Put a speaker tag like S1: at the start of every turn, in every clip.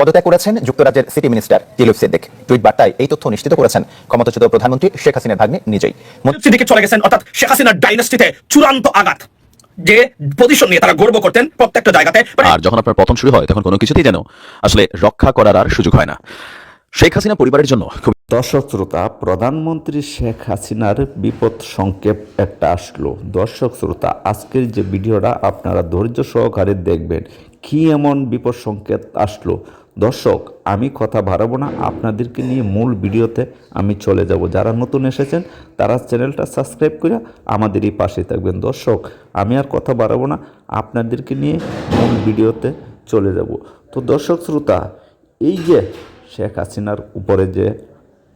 S1: পদত্যাগ করেছেন যুক্তরাজ্যের city minister Tulip Siddiq. Tweet বার্তায় এই তথ্য নিশ্চিত করেছেন ক্ষমতাচ্যুত প্রধানমন্ত্রী শেখ হাসিনার ভাগ্নে নিজেই।
S2: সিদ্দিকে চলে গেছেন অর্থাৎ শেখ হাসিনার ডাইনাস্টিতে চূড়ান্ত আঘাত। যে পজিশন নিয়ে তারা গর্ব করতেন প্রত্যেকটা জায়গাতে
S3: আর যখন আপনার পতন শুরু হয় তখন কোনো কিছুতেই যেন আসলে রক্ষা করার আর সুযোগ হয় না। শেখ হাসিনা পরিবারের জন্য খুব
S4: দর্শক শ্রোতা প্রধানমন্ত্রী শেখ হাসিনার বিপদ সংক্ষেপ একটা আসলো। দর্শক শ্রোতা আজকের যে ভিডিওটা আপনারা ধৈর্য সহকারে দেখবেন কি এমন বিপদ সংকেত আসলো। দর্শক, আমি কথা বাড়াবো না, আপনাদেরকে নিয়ে মূল ভিডিওতে আমি চলে যাব। যারা নতুন এসেছেন, তারা চ্যানেলটা সাবস্ক্রাইব করে আমাদের এই পাশে থাকবেন। দর্শক, আমি আর কথা বাড়াবো না, আপনাদেরকে নিয়ে মূল ভিডিওতে চলে যাব। তো দর্শক, শ্রোতা, এই যে শেখ হাসিনার উপরে যে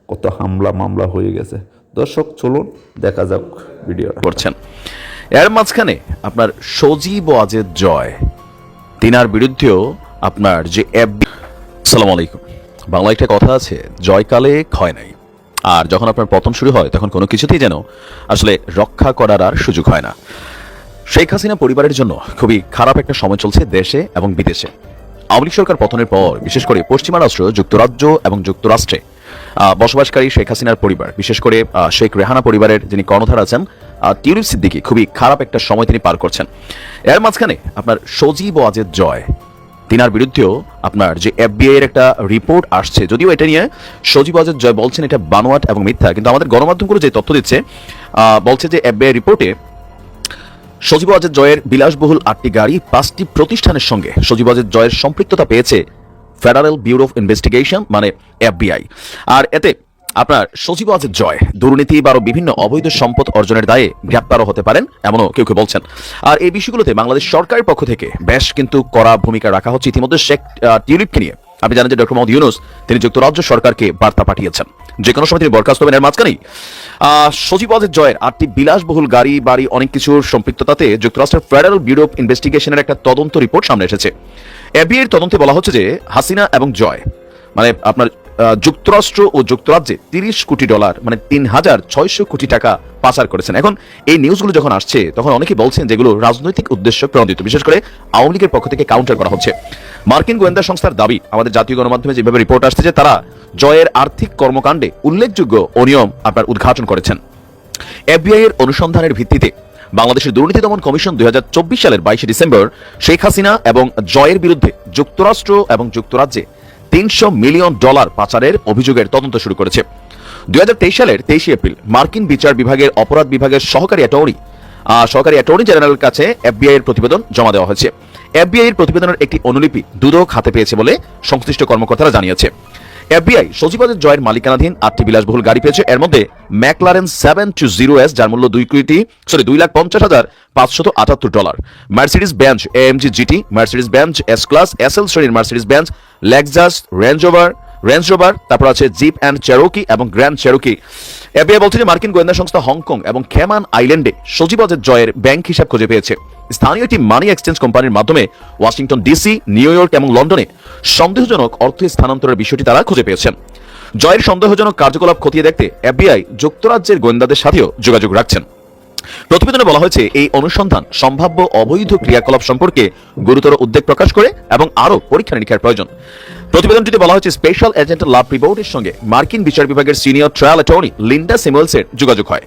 S4: কত হামলা মামলা হয়ে গেছে, দর্শক, চলুন দেখা যাক ভিডিও
S3: করছেন। এর মাঝখানে আপনার সজীব ওয়াজেদ জয়, তিনার বিরুদ্ধেও আপনার যে অ্যাপ সালাম আলাইকুম। বাংলা একটা কথা আছে, জয়কালে ক্ষয় নাই। আর যখন আপনার পতন শুরু হয়, তখন কোনো কিছুতেই যেন আসলে রক্ষা করার আর সুযোগ হয় না। শেখ হাসিনা পরিবারের জন্য খুবই খারাপ একটা সময় চলছে দেশে এবং বিদেশে। আওয়ামী লীগ সরকার পতনের পর, বিশেষ করে পশ্চিমা রাষ্ট্র, যুক্তরাজ্য এবং যুক্তরাষ্ট্রে বসবাসকারী শেখ হাসিনার পরিবার, বিশেষ করে শেখ রেহানা পরিবারের যিনি কর্ণধার আছেন টিউলিপ সিদ্দিকি খুবই খারাপ একটা সময় তিনি পার করছেন। এর মাঝখানে আপনার সজীব ওয়াজেদ জয় তিনার বিরুদ্ধেও আপনার যে এফবিআই এর একটা রিপোর্ট আসছে, যদিও এটা নিয়ে সজীব ওয়াজেদ জয় বলছেন এটা বানোয়াট এবং মিথ্যা, কিন্তু আমাদের গণমাধ্যমগুলো যে তথ্য দিচ্ছে বলছে যে এফবিআই রিপোর্টে সজীব অজের জয়ের বিলাসবহুল আটটি গাড়ি পাঁচটি প্রতিষ্ঠানের সঙ্গে সজীব অজের জয়ের সম্পৃক্ততা পেয়েছে ফেডারেল ব্যুরো অফ ইনভেস্টিগেশন মানে এফবিআই। আর এতে আপনার সজীব অজের জয়। দুর্নীতি বা বিভিন্ন অবৈধ সম্পদ অর্জনের দায়ে গ্রেপ্তারও হতে পারেন, এমনও কেউ কেউ বলছেন। আর এই বিষয়গুলোতে বাংলাদেশ সরকারের পক্ষ থেকে বেশ কিন্তু কড়া ভূমিকা রাখা হচ্ছে। ইতিমধ্যে শেখ টিউলিপকে নিয়ে আপনি জানেন যে ডক্টর মোহাম্মদ ইউনুস, তিনি যুক্তরাজ্য সরকারকে বার্তা পাঠিয়েছেন। যে কোনো সময় তিনি বরখাস্ত হবেন এর মাঝখানেই সজীব জয়ের আটটি বিলাসবহুল গাড়ি, বাড়ি, অনেক কিছুর সম্পৃক্ততাতে যুক্তরাষ্ট্রের ফেডারেল ব্যুরো অফ ইনভেস্টিগেশনের একটা তদন্ত রিপোর্ট সামনে এসেছে। এফবিআই এর তদন্তে বলা হচ্ছে যে হাসিনা এবং জয় মানে আপনার যুক্তরাষ্ট্র ও যুক্তরাজ্যে তিরিশ কোটি ডলার মানে তিন হাজার ছয়শো কোটি টাকা পাচার করেছেন। এখন এই নিউজগুলো যখন আসছে, তখন অনেকে বলছেন যেগুলো রাজনৈতিক উদ্দেশ্য প্রণোদিত, বিশেষ করে আওয়ামী লীগের পক্ষ থেকে কাউন্টার করা হচ্ছে। মার্কিন গোয়েন্দা সংস্থার দাবি, আমাদের জাতীয় গণমাধ্যমে যেভাবে রিপোর্ট আসছে যে তারা জয়ের আর্থিক কর্মকাণ্ডে উল্লেখযোগ্য অনিয়ম আপনার উদ্ঘাটন করেছেন। এফবিআই এর অনুসন্ধানের ভিত্তিতে বাংলাদেশের দুর্নীতি দমন কমিশন দুই হাজার চব্বিশ সালের বাইশে ডিসেম্বর শেখ হাসিনা এবং জয়ের বিরুদ্ধে যুক্তরাষ্ট্র এবং যুক্তরাজ্যে তিনশো মিলিয়ন ডলার পাচারের অভিযোগের তদন্ত শুরু করেছে। দুই সালের তেইশে এপ্রিল মার্কিন বিচার বিভাগের অপরাধ বিভাগের সহকারী অ্যাটর্নি সহকারী অ্যাটর্নি জেনারেলের কাছে এফবিআই এর প্রতিবেদন জমা দেওয়া হয়েছে। এফবিআই এর প্রতিবেদনের একটি অনুলিপি দুদক হাতে পেয়েছে বলে সংশ্লিষ্ট কর্মকর্তারা জানিয়েছে। এফবিআই সচিবাদের জয়ের মালিকানাধীন আটটি বিলাসবহুল গাড়ি পেয়েছে। এর মধ্যে McLaren seven two zero S, যার মূল্য দুই কোটি, সরি, দুই লাখ পঞ্চাশ হাজার পাঁচশত আটাত্তর dollar. Mercedes Benz AMG GT Mercedes Benz S class S L শ্রেণির Mercedes Benz Lexus range over Range Rover তারপর আছে জিপ অ্যান্ড চেরোকি এবং গ্র্যান্ড চেরোকি এফবিআই বলছে যে মার্কিন গোয়েন্দা সংস্থা হংকং এবং খেমান আইল্যান্ডে সচিবাজের জয়ের ব্যাংক হিসাব খুঁজে পেয়েছে। স্থানীয় একটি মানি এক্সচেঞ্জ কোম্পানির মাধ্যমে ওয়াশিংটন ডিসি নিউ ইয়র্ক এবং লন্ডনে সন্দেহজনক অর্থ স্থানান্তরের বিষয়টি তারা খুঁজে পেয়েছেন। জয়ের সন্দেহজনক কার্যকলাপ খতিয়ে দেখতে এফবিআই যুক্তরাজ্যের গোয়েন্দাদের সাথেও যোগাযোগ রাখছেন। প্রতিবেদনে বলা হয়েছে, এই অনুসন্ধান সম্ভাব্য অবৈধ ক্রিয়াকলাপ সম্পর্কে গুরুতর উদ্বেগ প্রকাশ করে এবং আরও পরীক্ষা নিরীক্ষার প্রয়োজন। প্রতিবেদনটিতে বলা হয়েছে, স্পেশাল এজেন্ট লাভ রিপোর্টের সঙ্গে মার্কিন বিচার বিভাগের সিনিয়র ট্রায়াল অ্যাটর্নি লিন্ডা সিমুয়েলসের যোগাযোগ হয়।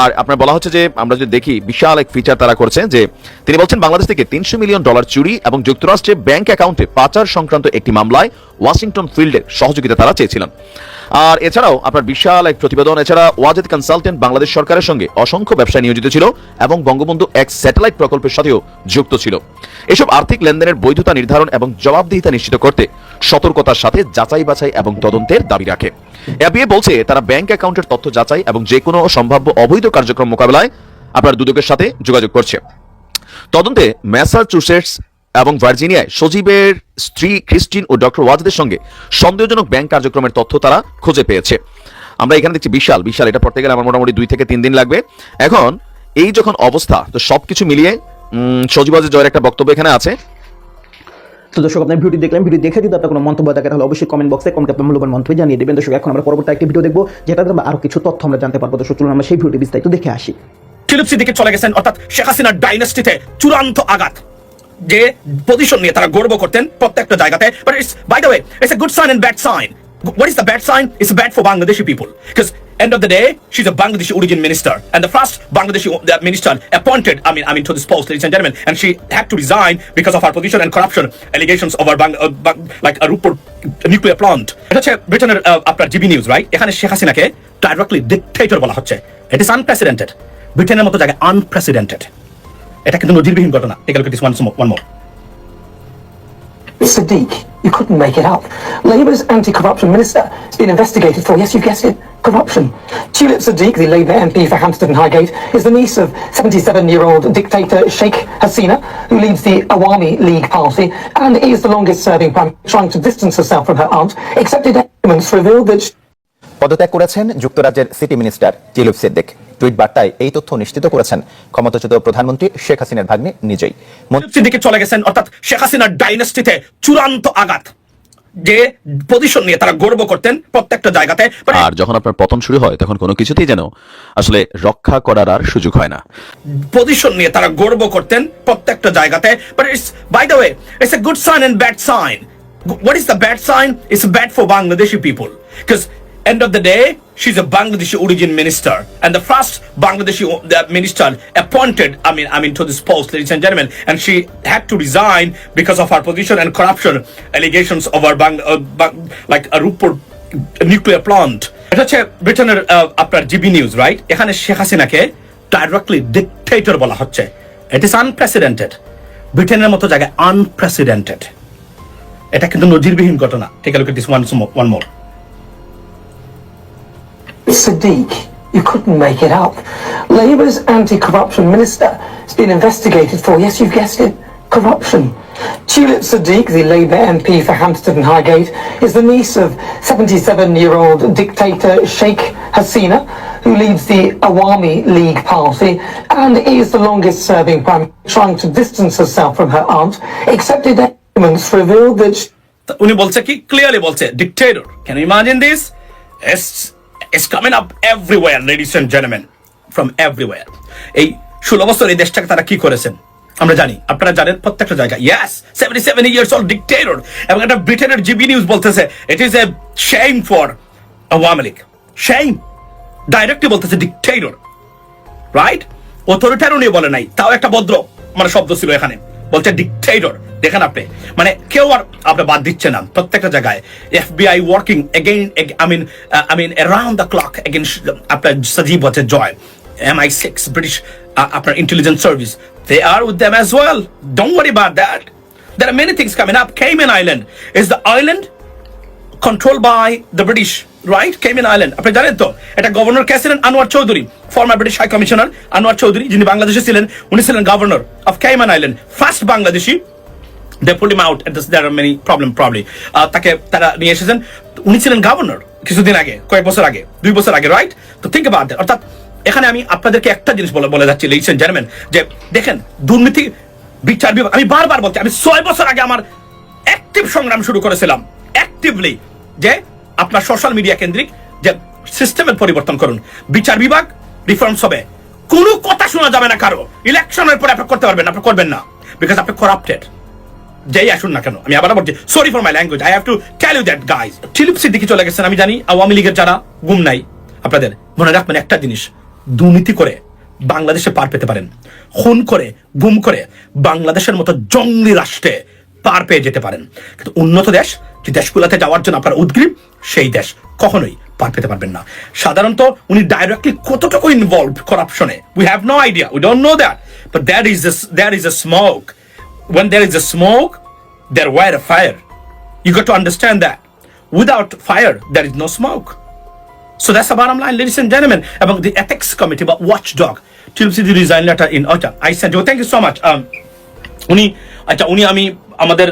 S3: আর আপনার বলা হচ্ছে যে আমরা যদি দেখি, বিশাল এক ফিচার তারা করছে যে তিনি বলছেন বাংলাদেশ থেকে তিনশো মিলিয়ন ডলার চুরি এবং যুক্তরাষ্ট্রে ব্যাংক অ্যাকাউন্টে পাচার সংক্রান্ত একটি মামলায় ওয়াশিংটন ফিল্ডের সহযোগিতা তারা চেয়েছিলেন। আর এছাড়াও আপনার বিশাল এক প্রতিবেদন, এছাড়া ওয়াজেদ কনসালটেন্ট বাংলাদেশ সরকারের সঙ্গে অসংখ্য ব্যবসায় নিয়োজিত ছিল এবং বঙ্গবন্ধু এক স্যাটেলাইট প্রকল্পের সাথেও যুক্ত ছিল। এসব আর্থিক লেনদেনের বৈধতা নির্ধারণ এবং জবাবদিহিতা নিশ্চিত করতে সতর্কতার সাথে যাচাই বাছাই এবং তদন্তের দাবি রাখে। এফবিএ বলছে, তারা ব্যাংক অ্যাকাউন্টের তথ্য যাচাই এবং যে কোনো সম্ভাব্য অবৈধ কার্যক্রম মোকাবেলায় আপনার দুদকের সাথে যোগাযোগ করছে। তদন্তে ম্যাসাচুসেটস এবং ভার্জিনিয়ায় সজীবের স্ত্রী ক্রিস্টিন ও ডক্টর ওয়াজদের সঙ্গে সন্দেহজনক ব্যাংক কার্যক্রমের তথ্য তারা খুঁজে পেয়েছে। আমরা এখানে দেখছি বিশাল বিশাল, এটা পড়তে গেলে আমার মোটামুটি দুই থেকে তিন দিন লাগবে। এখন এই যখন অবস্থা, তো সবকিছু মিলিয়ে সজীব ওয়াজেদ জয়ের একটা বক্তব্য এখানে আছে।
S5: তো দর্শক, আপনার ভিডিও দেখলেন ভিডিও দেখে যদি আপনার কোনো মন্তব্য থাকে, তাহলে অবশ্যই কমেন্ট বক্সে কমেন্ট আপনার মূল্যবান মন্তব্য জানিয়ে দেবেন। দর্শক, এখন আমরা পরবর্তী একটি ভিডিও দেখব, যেটা আমরা আরও কিছু তথ্য আমরা জানতে পারব। দর্শক, চলুন আমরা সেই ভিডিও বিস্তারিত দেখে আসি।
S2: ফিলিপসি দিকে চলে গেছেন, অর্থাৎ শেখ হাসিনার ডাইনাস্টিতে চূড়ান্ত আঘাত, যে পজিশন নিয়ে তারা গর্ব করতেন প্রত্যেকটা জায়গাতে। But it's by the way it's a good sign and bad sign What is the bad sign? It's bad for Bangladeshi people. Because end of the day, she's a Bangladeshi origin minister. And the first Bangladeshi uh, minister appointed, I mean, I mean, to this post, ladies and gentlemen, and she had to resign because of her position and corruption allegations of her bang, uh, bang, like a Rupert nuclear plant. এটা হচ্ছে ব্রিটেনের uh, আপনার GB news right এখানে শেখ বলা হচ্ছে ইট ইস unprecedented ব্রিটেনের মতো জায়গায় আনপ্রেসিডেন্টেড এটা কিন্তু নজিরবিহীন ঘটনা take look this one one more
S6: Sadiq, you couldn't make it up. Labour's anti-corruption minister has been investigated for, yes, you guessed it, corruption. Tulip Sadiq, the Labour MP for Hampstead and Highgate, is the niece of 77-year-old dictator Sheikh Hasina, who leads the Awami League party, and is the longest-serving prime trying to distance herself from her aunt, accepted documents revealed that
S1: পদত্যাগ করেছেন যুক্তরাজ্যের city minister Tulip Siddiq. Tweet বার্তায় এই তথ্য নিশ্চিত করেছেন ক্ষমতাচ্যুত প্রধানমন্ত্রী শেখ হাসিনার ভাগ্নে নিজেই।
S2: সিদ্দিকে চলে গেছেন অর্থাৎ শেখ হাসিনার ডাইনাস্টিতে চূড়ান্ত আঘাত। যে পজিশন নিয়ে তারা গর্ব করতেন প্রত্যেকটা জায়গাতে
S3: আর যখন আপনার পতন শুরু হয় তখন কোনো কিছুতেই যেন আসলে রক্ষা করার আর সুযোগ হয় না।
S2: পজিশন নিয়ে তারা গর্ব করতেন প্রত্যেকটা জায়গাতে but it's by the way it's a good sign and bad sign what is the bad sign it's bad for Bangladeshi people because end of the day she's a bangladeshi origin minister and the first bangladeshi minister appointed i mean i mean to this post ladies and gentlemen and she had to resign because of her position and corruption allegations of her bang, uh, bang, like a Rupert nuclear plant এটা হচ্ছে ব্রিটেনের আপনার GB news right এখানে শেখ হাসিনাকে directly dictator বলা হচ্ছে ইট ইস unprecedented ব্রিটেনের মতো জায়গায় আনপ্রেসিডেন্টেড এটা কিন্তু নজিরবিহীন ঘটনা ঠিক আছে one more
S6: Sadiq, you couldn't make it up. Labour's anti-corruption minister has been investigated for, yes, you've guessed it, corruption. Tulip Sadiq, the Labour MP for Hampstead and Highgate, is the niece of 77-year-old dictator Sheikh Hasina, who leads the Awami League party, and is the longest-serving prime trying to distance herself from her aunt, accepted documents revealed that she
S2: তা উনি বলছে কি clearly বলছে dictator can you imagine this it's coming up everywhere ladies and gentleman from everywhere এই ষোলো বছর এই দেশটাকে তারা কি করেছেন? আমরা জানি। আপনারা জানেন প্রত্যেকটা জায়গায়। Yes seventy seven years all dictator এবং একটা ব্রিটেনের জিবি নিউজ বলতেছে it is a shame for Awami League shame directly বলতেছে ডিকটেটর রাইট অথরিটার উনি বলে নাই। তাও একটা ভদ্র মানে শব্দ ছিল এখানে। বলছে ডিকটেটর দেখেন আপনি মানে কেউ আর আপনি বাদ দিচ্ছে না। প্রত্যেকটা জায়গায় FBI working again I mean I mean around the clock against আপনার সজীব হচ্ছে Joy. M I six British আপনার intelligence service they are with them as well don't worry about that There are many things coming up. Cayman Island is the island controlled by the British, right? Cayman Island. আপনি জানেন তো, এটা governor কে ছিলেন? Anwar Chowdhury. Former British high commissioner Anwar Chowdhury, যিনি বাংলাদেশে ছিলেন, উনি ছিলেন governor of Cayman Island. First Bangladeshi they pull him out there are many problem probably তাকে তারা নিয়ে এসেছেন। উনি ছিলেন গভর্নর কিছুদিন আগে, কয়েক বছর আগে, দুই বছর আগে রাইট তো থিঙ্ক অ্যাবাউট দ্যাট অর্থাৎ, এখানে আমি আপনাদেরকে একটা জিনিস বলে বলে যাচ্ছি এন্ড জেন্টলম্যান যে দেখেন, দুর্নীতি, বিচার বিভাগ, আমি বারবার বলছি, আমি ছয় বছর আগে আমার অ্যাক্টিভ সংগ্রাম শুরু করেছিলাম অ্যাক্টিভলি যে আপনার সোশ্যাল মিডিয়া কেন্দ্রিক যে সিস্টেমের পরিবর্তন করুন। বিচার বিভাগ রিফর্মস হবে। কোনো কথা শোনা যাবে না কারও। ইলেকশনের পরে আপনি করতে পারবেন আপনি করবেন না। বিকজ আপনি করাপ্টেড যেই আসুন না কেন। আমি আবার বলছি sorry for my language I have to tell you that guys Tulip Siddiqui চলে গেছেন, আমি জানি, আওয়ামী লীগের যারা, গুম নাই। আপনাদের মনে রাখবেন একটা জিনিস, দুর্নীতি করে বাংলাদেশে পার পেতে পারেন। খুন করে, গুম করে বাংলাদেশের মতো জঙ্গলি রাষ্ট্রে পার পেয়ে যেতে পারেন কিন্তু উন্নত দেশ যে দেশগুলোতে যাওয়ার জন্য আপনার উদ্গ্রীব সেই দেশ কখনোই পার পেতে পারবেন না সাধারণত উনি ডাইরেক্টলি কতটুকু involve করাপশনে we have no idea we don't know that but that is that is a smoke there is a smoke, there were a fire. You got to understand that. Without fire, there is no smoke. So that's the bottom line, ladies and gentlemen. About the ethics committee, about watchdog, Tulsi the resign letter in Ocha. I sent you. Thank you so much. Um, উনি আচ্ছা উনি আমি আমাদের